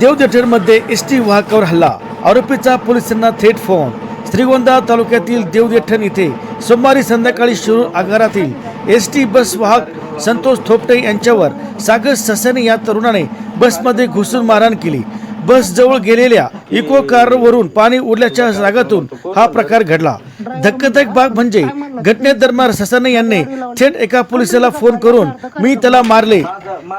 देवदेठरमध्ये S T वाहकावर हल्ला. आरोपीचा पोलिसांना थेट फोन. श्रीगोंदा तालुक्यातील देवदेठण येथे सोमवारी संध्याकाळी शिरूर आगारातील एस टी बस वाहक संतोष थोपटे यांच्यावर सागर ससाने या तरुणाने बसमध्ये घुसून मारहाण केली. बस जवळ गेलेल्या इको कारवरून पाणी उडल्याच्या रागातून हा प्रकार घडला. धक्कादायक बाब म्हणजे घटनेदरम्यान ससाने यांनी थेट एका पोलिसाला फोन करून मी त्याला मारले.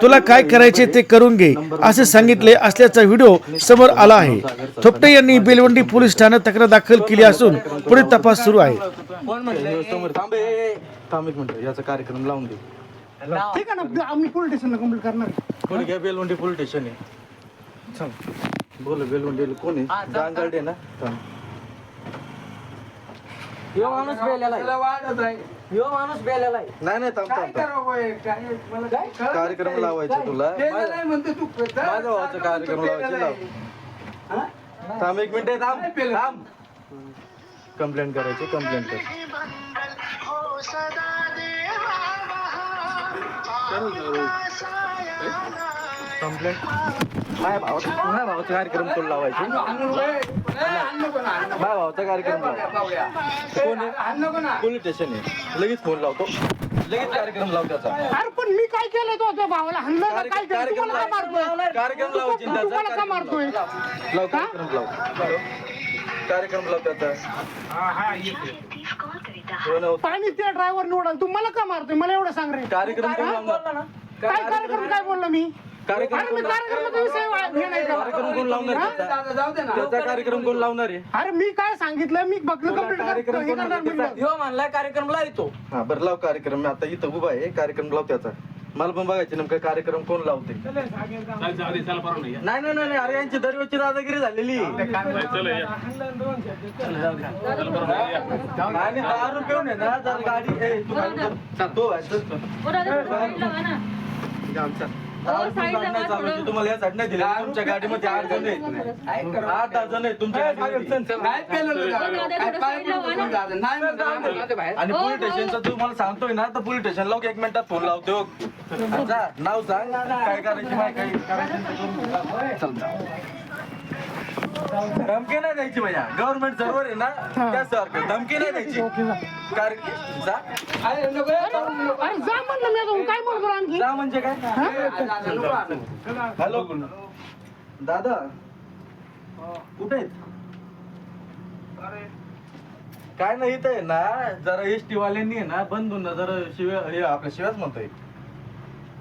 तुला काय करायचे ते करून घे असे सांगितले असल्याचा व्हिडिओ समोर आला आहे. थोपटे यांनी बेलवंडी पोलीस ठाण्यात तक्रार दाखल केली असून पुढे तपास सुरू आहे. याचा कार्यक्रम लावून दे. ठीक आहे ना आम्ही पोलीस स्टेशनला कंप्लीट करणार. आहे. कोणी घ्या बेलवंडी पोलीस स्टेशन आहे बोल बेलवंडी कोण आहे? गांगर्डे ना? थांब. यो माणूस बेलेला आहे. यो माणूस बेलेला आहे. नाही नाही थांब थांब थांब. कार्यक्रम लावायचा तुला. माझ्या माझ्या भावाचा कार्यक्रम लावायचे लाव. थांब एक मिनिट थांब थांब. कंप्लेंट करायची कंप्लेंट कर. कंप्लेंट? माझ्या भावाचा माझ्या भावाचा कार्यक्रम कोण लावायचे? माझ्या भावाचा कार्यक्रम लावायचा कोण आहे? पोलीस स्टेशन आहे? लगेच फोन लावतो. लगेच कार्यक्रम लाव त्याचा. अरे पण मी काय केलं तो त्या भावाला? हल्ला काय केलं? कार्यक्रम तुम्हाला का मारतोय? कार्यक्रम लाव चिंताचा तुम्हाला का मारतोय? लाव कार्यक्रम लाव. कार्यक्रम लाव त्याचा. हो ना. पाणी त्या ड्रायव्हर निवडाल तू मला का मारतोय? मला एवढं सांग रे. कार्यक्रम कोण लावणार? काय कार्यक्रम काय बोललो मी? कार्यक्रम अरे मी कार्यक्रमाचा विषय वा- हे नाही का? कार्यक्रम कोण लावणार हा? त्याचा? त्याचा कार्यक्रम कोण लावणार आहे? अरे मी काय सांगितलं? मी बघलं तुला कार्यक्रम हे कोण करणार म्हणलं. म्हणलाय येतो हा बरं लाव कार्यक्रम. मी आता इथं उभा आहे. कार्यक्रम लाव त्याचा. मला पण बघायचे नेमका कार्यक्रम कोण लावते नाही नाही नाही नाही, अरे यांची दरवेळची दादागिरी झालेली. आणि दारू पिऊन आहे ना. जर गाडी ए, तू. तो. तुम्हाला यासाठी नाही दिलं तुमच्या गाडीमध्ये आठ जण आहेत आठ दहा जण आहेत तुमच्या गाडीमध्ये. आणि पोलीस स्टेशनचं तू मला सांगतोय ना तर पोलीस स्टेशन लावून एक मिनिटात फोन लावतो नाव सांग काय करायची काय करायची. धमकी नाही द्यायची भैया. गव्हर्नमेंट जरूर आहे ना त्यासारखं धमकी नाही द्यायची. जा. कार जा. अरे जा म्हणलं मी आता काय म्हणतो आणखी? जा म्हणजे काय? हॅलो. दादा कुठे आहेत? काय नाही इथं आहे ना जरा एस टी वाल्यांनी आहे ना बंधून ना जरा शिव्या हे आपल्या शिव्याच म्हणतोय.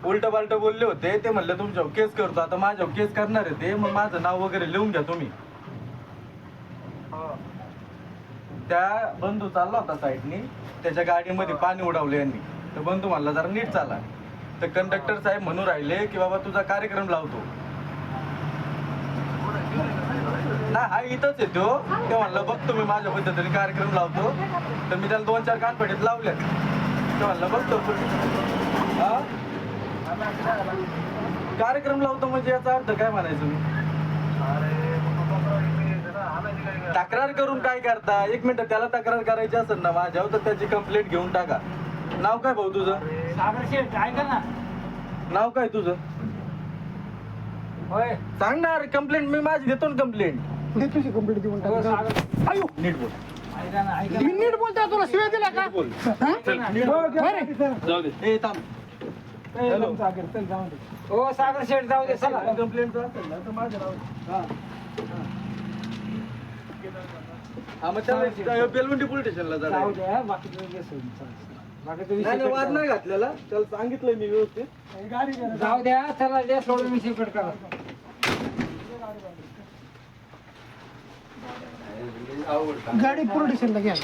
उलट पालट बोलले होते ते म्हणले तुमच्यावर केस करतो. आता माझ्यावर केस करणार आहे ते मग माझं नाव वगैरे लिहून घ्या तुम्ही. त्या बंधू चालला होता साईडनी. त्याच्या गाडीमध्ये पाणी उडवलं यांनी. तर बंधू म्हणला जरा नीट चाला. तर कंडक्टर साहेब म्हणून राहिले की बाबा तुझा कार्यक्रम लावतो. ना हा इथंच येतो ते. म्हणलं बघतो मी माझ्या पद्धतीने कार्यक्रम लावतो. तर मी त्याला दोन चार कानपडीत लावले ते म्हणलं बघतो? कार्यक्रम लावतो म्हणजे याचा अर्थ काय म्हणायचं? मी तक्रार करून काय करता? एक मिनिट त्याला तक्रार करायची असेल ना माझ्यावर तर त्याची कंप्लेंट घेऊन टाका. नाव काय भाऊ तुझं? नाव काय तुझं? सांग ना अरे कंप्लेंट मी माझी देतो ना कंप्लेंट दे तुझी कंप्लीट देऊन टाक अयो नीट बोल. मी नीट बोलतोय तुला शिवाय दिला का? बोल. हा? बरं. जाऊ दे ए थांब. हॅलो. हो सागर शेठ जाऊ दे चला. कंप्लेंट असेल ना तर माझ्या नाव हा. मग त्याला बेलवंडी पोलीस स्टेशनला जाऊ द्या बाकीचं जे सोडून चालतं. बाकीचं नाही नाही, वाद नाही घातलेला. त्याला सांगितलंय मी व्यवस्थित. जाऊ द्या चला द्या सोडून विषय कट करा. गाडी पोलीस स्टेशनला घ्या.